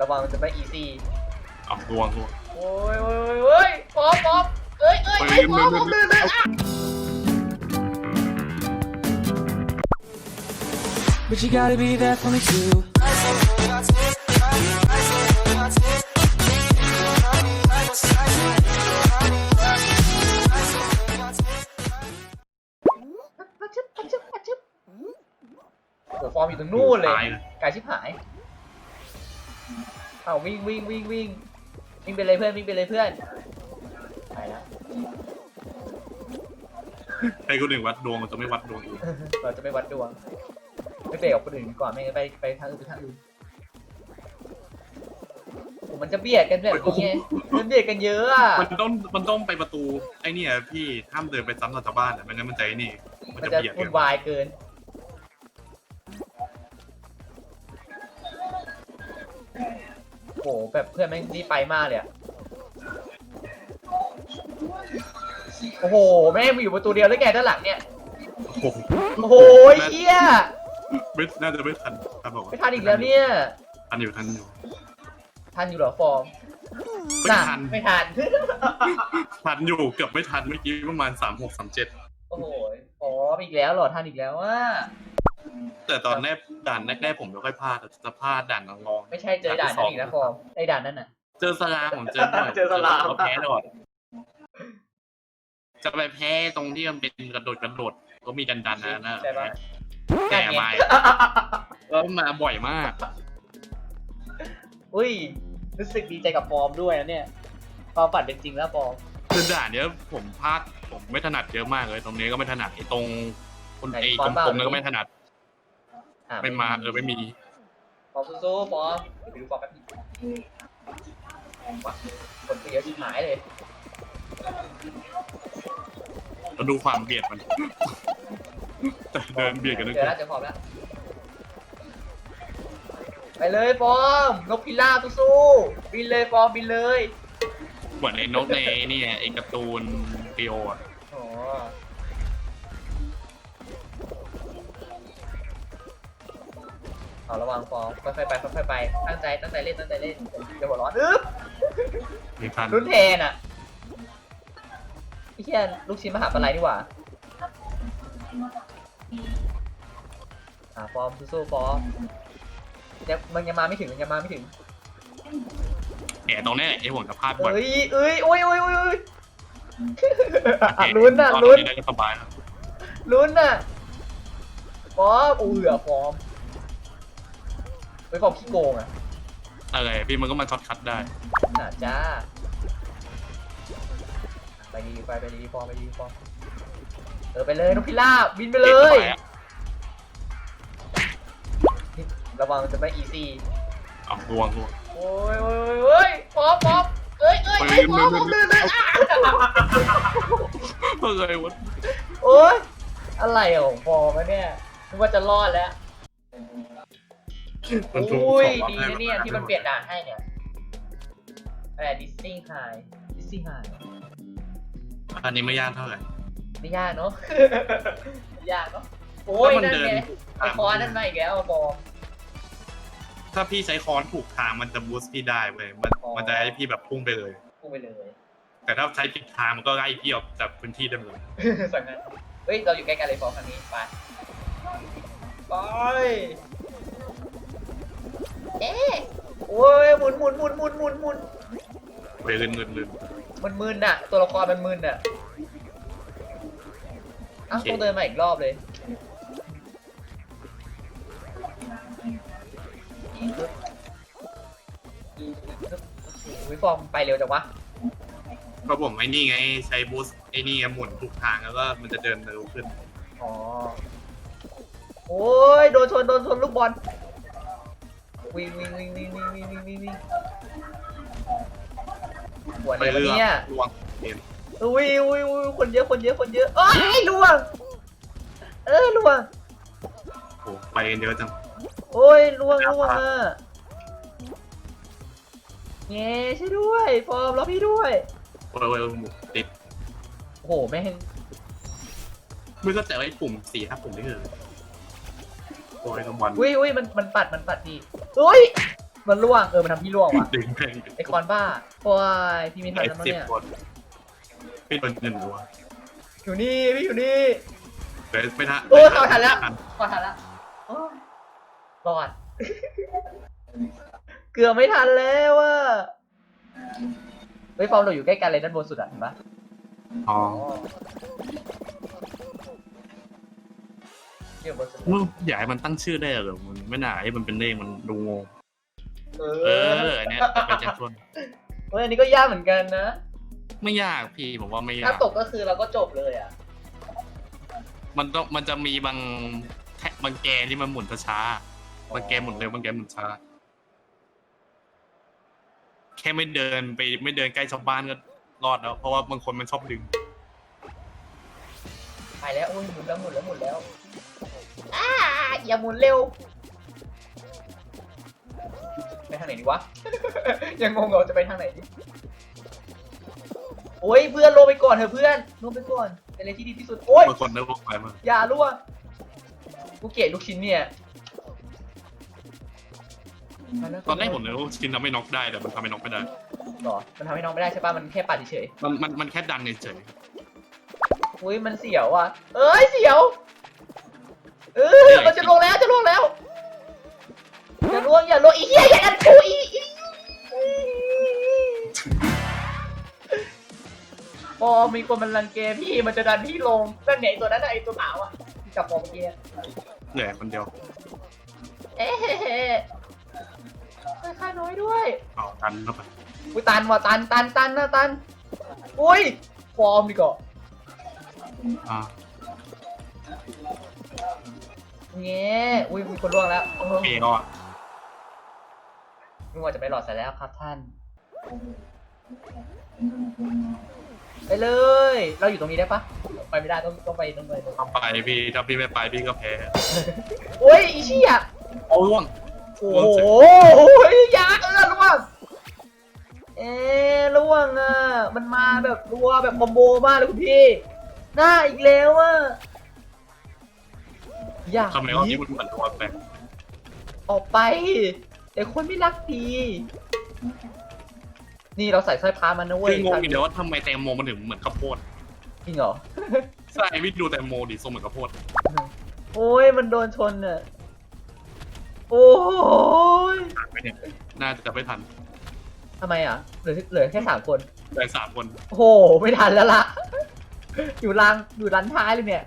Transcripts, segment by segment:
ระวังมันจะไม่อีซี่เอาดวงดวงโอ้ยโอ้ยโอ้ยปอมปอมเอ้ยเอ้ยเอ้ยปอมปอมลื่นลื่นอะ But you gotta be there for me too. ปะชึบปะชึบปะชึบโอ้โหฟอร์มอยู่ตรงนู่นเลย ตายเลยไกลชิบหาย เอาวิ่งวิ่งวิ่งวิ่งวิ่งไปเลยเพื่อนวิ่งไปเลยเพื่อนไปแล้วใครคนหนึ่งวัดดวงมันจะไม่วัดดวงอีกเราจะไม่วัดดวงไม่เบรกกับคนอื่นดีกว่าไม่งั้นไปไปทางอื่นไปทางอื่นโอ้มันจะเบียดกันแบบนี้ไงมันเบียดกันเยอะอะมันต้องมันต้องไปประตูไอ้เนี่ยพี่ห้ามเดินไปซ้ำกับชาวบ้านอะไม่งั้นมันจะไอ้นี่ มันมันจะจะเบียดวุ่กันนวายเกิน โอ้โหแบบเพื่อนแม่งรีบไปมากเลยอะโอ้โห แม่งมีอยู่ประตูเดียวแล้วแกด้านหลังเนี่ย โอ้โหโอ้โหเฮียไม่น่าจะไม่ทันทันบอกไม่ทันอีกแล้วเนี่ยทันอยู่ทันอยู่ทันอยู่เหรอฟอร์มไม่น่ะทันไม่ทัน ทันอยู่เกือบไม่ทันเมื่อกี้ประมาณสามหกสามเจ็ดโอ้โหฟอร์มอีกแล้วเหรอทันอีกแล้วว่า แต่ตอนแรกด่านแรกๆผมไม่ค่อยพลาดแต่จะพลาดด่านรองๆไม่ใช่เจอด่านนั้นอีกแล้วฟอร์มไอ้ด่านนั้นน่ะ เจอสลามผมเจอบ่อยเจอสลามก็แพ้ตลอดจะไปแพ้ตรงที่มันเป็นกระโดดกระโดดก็มีดันดันๆนะนะใช่ปะ แพ้มาแล้วมาบ่อยมาก อุ้ย รู้สึกดีใจกับฟอร์มด้วยนะเนี่ยความฝันเป็นจริงแล้วฟอร์ม คือด่านเนี้ยผมพลาดผมไม่ถนัดเยอะมากเลย ตรงนี้ก็ไม่ถนัดไอ้ตรงคนไหนไอ้ฟกอนต์เปล่าลมๆนั่นก็ไม่ถนัดอะ ไม่มาเออไม่มีฟอร์มสู้ๆฟอร์มเดี๋ยวไปดูฟอร์มแป๊บนึงว่ะคนเสียชิบหายเลยแล้วดูความเบียดมันแต่เดินเบียดกันนึกเจอแล้วเจอฟอร์มแล้วไปเลยฟอร์มนกพิราบสู้ๆบินเลยฟอร์มบินเลยเหมือนไอ้นกในนี่ไงไอ้การ์ตูนปีโออะ เอาระวังฟอร์มค่อยๆไปค่อยๆไปตั้งใจตั้งใจเล่นตั้งใจเล่นเดี๋ยวหัวร้อนอึ๊บมีพันรุ่นแทนอะพี่เชียลูกชิ้นมหาปลายนี่หว่าอ่าฟอร์มสู้ๆฟอร์มยังมันยังมาไม่ถึงมันยังมาไม่ถึงแหมตรงเนี้ยไอ้ห่วงจะพลาดบ่อยเอ้ยเอ้ยโอ้ยโอ้ยโอ้ยโอ้ยอะลุ้นอะตอนลุ้นนี้ได้ก็สบายแล้วลุ้นอะฟอร์มอู้เหลือฟอร์ม ไม่ฟอร์มขี้โกงอะอะไรพี่มันก็มาช็อตคัทได้น่าจ้า ไปดีไปไปดีฟอร์มไปดีฟอร์มเออไปเลยนกพิราบบินไปเลยไปอะระวังจะไม่อีซี่เอาดวงดวง โอ้ยโอ้ยโอ้ยฟอมฟอมเอ้ยเอ้ยเอ้ยฟอมฟอมลื่นลื่นอะเมื่อไงวะโอ้ยอะไรของฟอมวะเนี่ยนึกว่าจะรอดแล้ว มันถูกอุ้ยสองรอบดีให้นะเนี่ยที่มันเปลี่ยนด่านให้เนี่ยอะไรดิสนีย์ไฮดิสนีย์ไฮอันนี้ไม่ยากเท่าไหร่ไม่ยากเนาะไม่ยากเนาะโอ้ยถ้ามันนั่นเดินไงไอตามคอนนั่นมาอีกแล้วอะฟอมถ้าพี่ใช้ค้อนถูกทางมันจะบูสต์พี่ได้เว้ยมันอ๋อมันจะให้พี่แบบพุ่งไปเลยพุ่งไปเลย แต่ถ้าใช้ผิดทางมันก็ไล่พี่ออกจากพื้นที่ได้เลยสั่งนั้นเฮ้ยเราอยู่ใกล้กันเลยฟอร์มครั้งนี้ไปไป เอ๊ะโอ้ยหมุนหมุนหมุนหมุนหมุนหมุนไปเรื่นเรื่นเรื่นมันมึนน่ะ ตัวละครมันมึนน่ะอ้าวโอเคต้องเดินมาอีกรอบเลยวิฟอร์มไปเร็วจังวะก็ผมไอ้นี่ไงใช้บูสต์ไอ้นี่ไงหมุนถูกทางแล้วก็มันจะเดินเร็วขึ้น อ๋อ โอ้ยโดนชนโดนชนลูกบอล วิ่งวิ่งวิ่งวิ่งวิ่งวิ่งวิ่งวิ่งวิ่งหัวไหไปนวะเรื่อยเนี่ยลวงเห็นอุ้ยอุ้ยอุ้ยคนเยอะคนเยอะคนเยอะเอ้ยล่วง เออล่วงโอ้ไปกันเยอะจังโอ้ยล่วงล่วงอะเงี้ช่วยด้วยฟอร์มรอพี่ด้วย โอ้ยโอ้ยโอ้ยหมุนติดโอ้โหแม่งไม่เข้าใจว่าไอ้ปุ่มสี่ห้าปุ่มนี่คือโอ้ยกำวันอุ้ยอุ้ยมันมันปัดมันปัดดี อุ้ย มันล่วง เออ มันทำพี่ล่วงว่ะ ดึงแม่งไอคอนบ้าโอ้ยพี่มีทันไอ้แล้วมั้งสิบเนี่ย คนพี่โดนหนึ่งตัวอยู่นี่ พี่อยู่นี่ เดี๋ยวไม่ทันโอ้ยเข้าทันแล้วพอทันแล้วโอ้ยรอด เกือบไม่ทันแล้วอะเฮ้ยฟอร์มเราอยู่ใกล้กันเลยด้านบนสุดอะเห็นปะอ๋อ เกี่ยวบนสุดมึงอยากให้มันตั้งชื่อได้เหรอมันไม่น่าให้มันเป็นเลขมันดูงง เอเอออเนี่ยจะไปแจ็คชวนเฮ้ยอันนี้ก็ยากเหมือนกันนะ ไม่ยากพี่ผมว่าไม่ยาถ้าก ตกก็คือเราก็จบเลยอะมันต้องมันจะมีบางแทะบางแกนที่มันหมุนช้าๆบางแกนหมุนเร็วบางแกนหมุนช้า แค่ไม่เดินไปไม่เดินใกล้ชาวบ้านก็รอดแล้ว เพราะว่าบางคนมันชอบดึง ไปแล้วโอ้ยหมุนแล้วหมุนแล้วหมุนแล้ว อ้าอย่าหมุนเร็ว ไปทางไหนดีวะ ยังงงเราจะไปทางไหนดีโอ้ยเพื่อนลงไปก่อนเถอะเพื่อนลงไปก่อนเป็นอะไรที่ดีที่สุด โอ้ยบางคนนึกว่าไปมาอย่าล่วงกูเกลียดลูกชิ้นเนี่ยตอนแรกผมนึกว่าชินทำให้น็อกได้แต่มันทำให้น็อกไม่ได้ หรอ มันทำให้น้องไม่ได้ใช่ป่ะ มันแค่ปัดเฉยมันมันมันแค่ดันเฉยๆอุ้ยมันเสียวอะ เอ้ยเสียว เออมันจะลงแล้วจะลงแล้วอย่าล่วงอย่าล่วงอีเหี้ยอย่าดันกูอีอีพอมีคนมันรังแกพี่มันจะดันพี่ลงนั่นเนี่ยไอ้ตัวนั้นน่ะไอ้ตัวขาวอะที่จับพอเมื่อกี้อะๆเหลือคนเดียวเอ๊ะค่าน้อยด้วยเอาดันเข้าไปอุ้ยตันว่ะตันตันตันนะตันอุ้ยฟอร์มดีกว่าอ่า เงี้ยอุ้ยมีคนล่วงแล้วเออเปก็อะนึกว่าจะไปหลอดเสร็จแล้วครับท่าน ไปเลย เราอยู่ตรงนี้ได้ปะไปไม่ได้ต้องต้องไปต้องไปต้องเอาไปพี่ถ้าพี่ไม่ไปพี่ก็แพ้โอ้ยอีเชี่ยเอาล่วงโอ้โหยาเออล่วง เอ๊ะล่วงอะ มันมาแบบรัวแบบคอมโบมากเลยคุณพี่ หน้าอีกแล้วอะ อยากทำไมรอบนี้มันเหมือนตัวแปลกออกไป แต่คนไม่รักดี นี่เราใส่สร้อยพระมันนะเว้ยคืองงอยู่เดียวว่าทำไมแตงโมมันถึงเหมือนข้าวโพดจริงเหรอ ใช่พี่ดูแตงโมดิทรงเหมือนข้าวโพดโอ้ยมันโดนชนอะ โอ้ยทันไหมเนี่ยน่าจะไม่ทันทำไมอะ เหลือเหลือแค่สามคน แต่สามคน โอ้โห ไม่ทันแล้วล่ะ อยู่รังอยู่รันท้ายเลยเนี่ย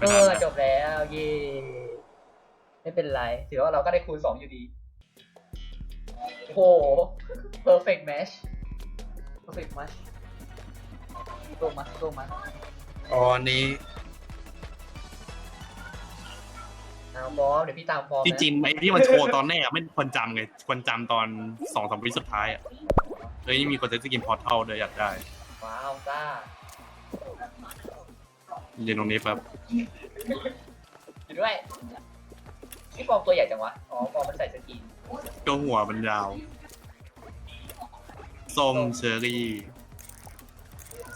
เอไม่ทันอนะจบแล้วเย่ไม่เป็นไร ถือว่าเราก็ได้คูณสองอยู่ดี โอ้โห perfect match perfect match โลมาโลมาตอนนี้เอาบอมเดี๋ยวพี่ตามฟอร์มจนะริงๆไอ้ที่มันโชว์ตอนแรกอะไม่ควรจำไงควรจำตอนสองสามวิสุดท้ายอะเฮ้ยมีคนจะสกินพอร์ทัลเลยอยากได้ว้าวซ่า ยืนตรงนี้แป๊บอยู่ด้วยพี่ฟอร์มตัวใหญ่จังวะ อ๋อฟอร์มมันใส่สกินก็หัวมันยาวส้มเชอรี่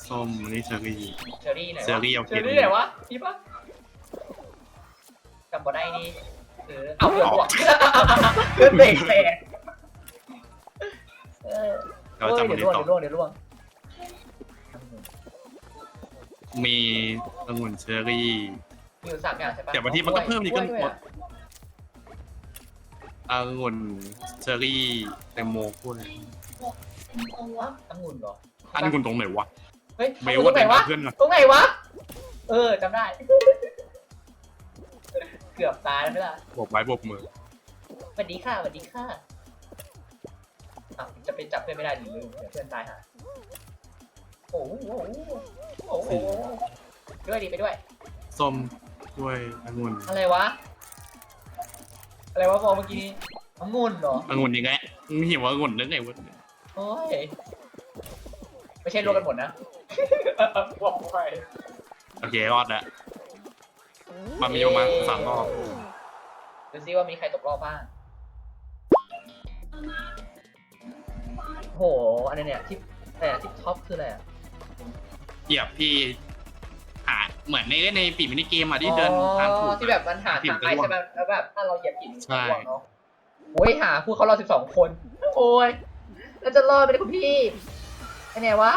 ส้มอันนี่เชอรี่ เชอรี่ไหนวะเชอรี่เอาเชเก็อบรี่ไหนวะพี่ปะจำบ่ได้นี่เออเอาเพื่อนบวกเพื่อนเบรกแตกเออเราเอ้ยจำวันเดี๋ยวนี้ล่วงต่อเดี๋ยวล่วงเดี๋ยวล่วง มีองุ่นเชอรี่มีอยู่สามอย่างใช่ปะแต่บางทีมันก็เพิ่มอีกก็ล้วยด้วยอะองุ่นเชอรี่แตงโมกล้วยอ๋อองุ่นเหรออันกุ่นตรงไหนวะเฮ้ยเบตลรงว่าไหนแต่งวะเพื่อนก่อนตรงไหนวะ เออจำได้ เกือบตายแล้วไหมล่ะบวกไม้บวกมือสวัสดีค่ะสวัสดีค่ะอะจะไปจับเพื่อนไม่ได้หรือลืมเดี๋ยวเพื่อนตายหาโอ้โห โอ้โหโอ้โหด้วยดีไปด้วย ส้มกล้วยองุ่นอะไรวะ อะไรวะพอเมื่อกี้นี้องุ่นเหรอ องุ่นยังไงไม่เห็นว่าองุ่นนึกไงวะโอ้ย ไม่ใช่รวมกันหมดนะ บอกไปโอเครอดแล้วมันมีประมาณสามรอบดูซิว่ามีใครตกรอบบ้างโหอันนี้เนี่ยที่แต่ที่ท็อปคืออะไรอะ เหยียบที่หาเหมือนในในปีมินิเกมอะที่เดินอ๋อทางถูก ที่แบบมันหาผิดทางไปจะร่วงใช่ไหมแล้วแบบถ้าเราเหยียบผิดใช่ร่วงเนาะโอ้ยหาผู้เขารอดสิบสองคน โอ้ยแล้วจะรอดไหมเนี่ยคุณพี่ไอ้ไงวะ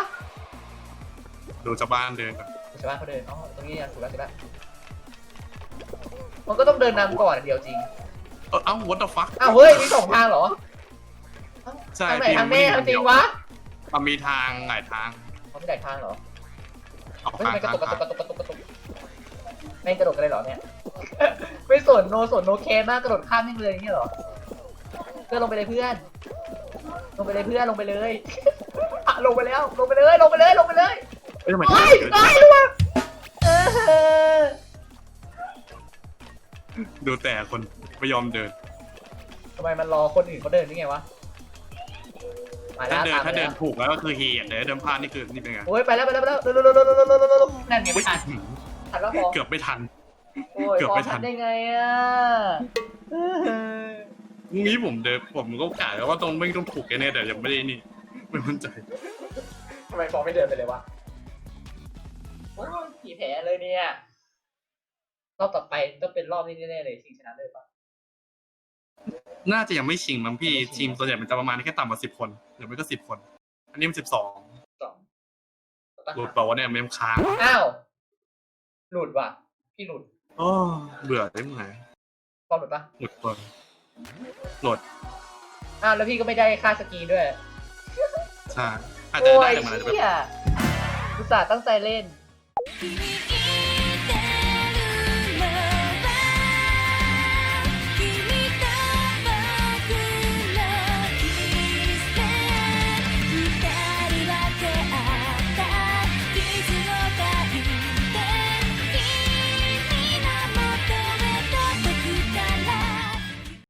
ดูชาวบ้านเดินก่อนชาวบ้านเขาเดินอ๋อตรงนี้นะถูกแล้วถูกแล้วมันก็ต้องเดินนำก่อนเดียวจริงเออเอ้า what the fuck อ้าวเฮ้ยมีสองทางเหรอใช่ทางไหนพี่ทางแม่มัทางนจริงวะมันมีทางหลายทางเขาไม่ได้ทางเหรอ เอาเฮ้ยทางไมกระตุกกระตุกกระตุกกระตุกกระตุกไม่กระโดดกันเลยเหรอเนี่ย ไม่สนโนสนโนเคมากกระโดดข้ามแม่งเลยอย่างเงี้ยเหรอ เพื่อนลงไปเลยเพื่อน ลงไปเลยเพื่อนลงไปเลยอะลงไปแล้วลงไปเลยลงไปเลยลงไปเลยเอ้ยทำไมโอ้ทายเกิดตายว่ะเออดูแต่คนไม่ยอมเดินทำไมมันรอคนอื่นเขาเดินนี่ไงวะ มาแล้ถ้าวเดินตามถ้าไปเดิแล้นวถูกแล้วก็คือเฮียแต่ถ้าเดินพลาดนี่คือนี่เป็นไงโอ้ยไปแล้วไปแล้วไปแล้วเร็วเร็วเร็วเร็วเร็วเร็วเร็วเร็วนั่นไงไม่ทันทันแล้วพอเกือบไม่ทัน โอ้ยเกือบพอไม่ทัทัน นได้ไงอะนี้ผมเดินผมก็กะว่าตรงไม่ต้องถูกแน่ๆแต่ยังไม่ได้นี่ไม่มั่นใจทำไมฟอไม่เดินไปเลยวะโอ้ยผีแผลเลยเนี่ยรอบต่อไปต้องเป็นรอบนี้แน่ๆเลยชิงชนะเลยปะ น่าจะยังไม่ชิงมั้งพี่ยังไม่ชิทีงมส่วนใหญ่มันจะประมาณแค่ต่ำกว่าสิบคนหรือไม่ก็สิบคน อันนี้มันสิบสองสองหลุดเปล่าวะเนี่ยเมมค้างอ้าวหลุดว่ะ พี่หลุดโอ้เบื่อได้ไหมฟอมหลุดปะหลุดคนหลุดอ้าวแล้วพี่ก็ไม่ได้ค่าสกีด้วยใช่อาจจะโอ้ได้ยแต่มันอาจจะแบบเชี่ยอุตส่าห์ตั้งใจเล่น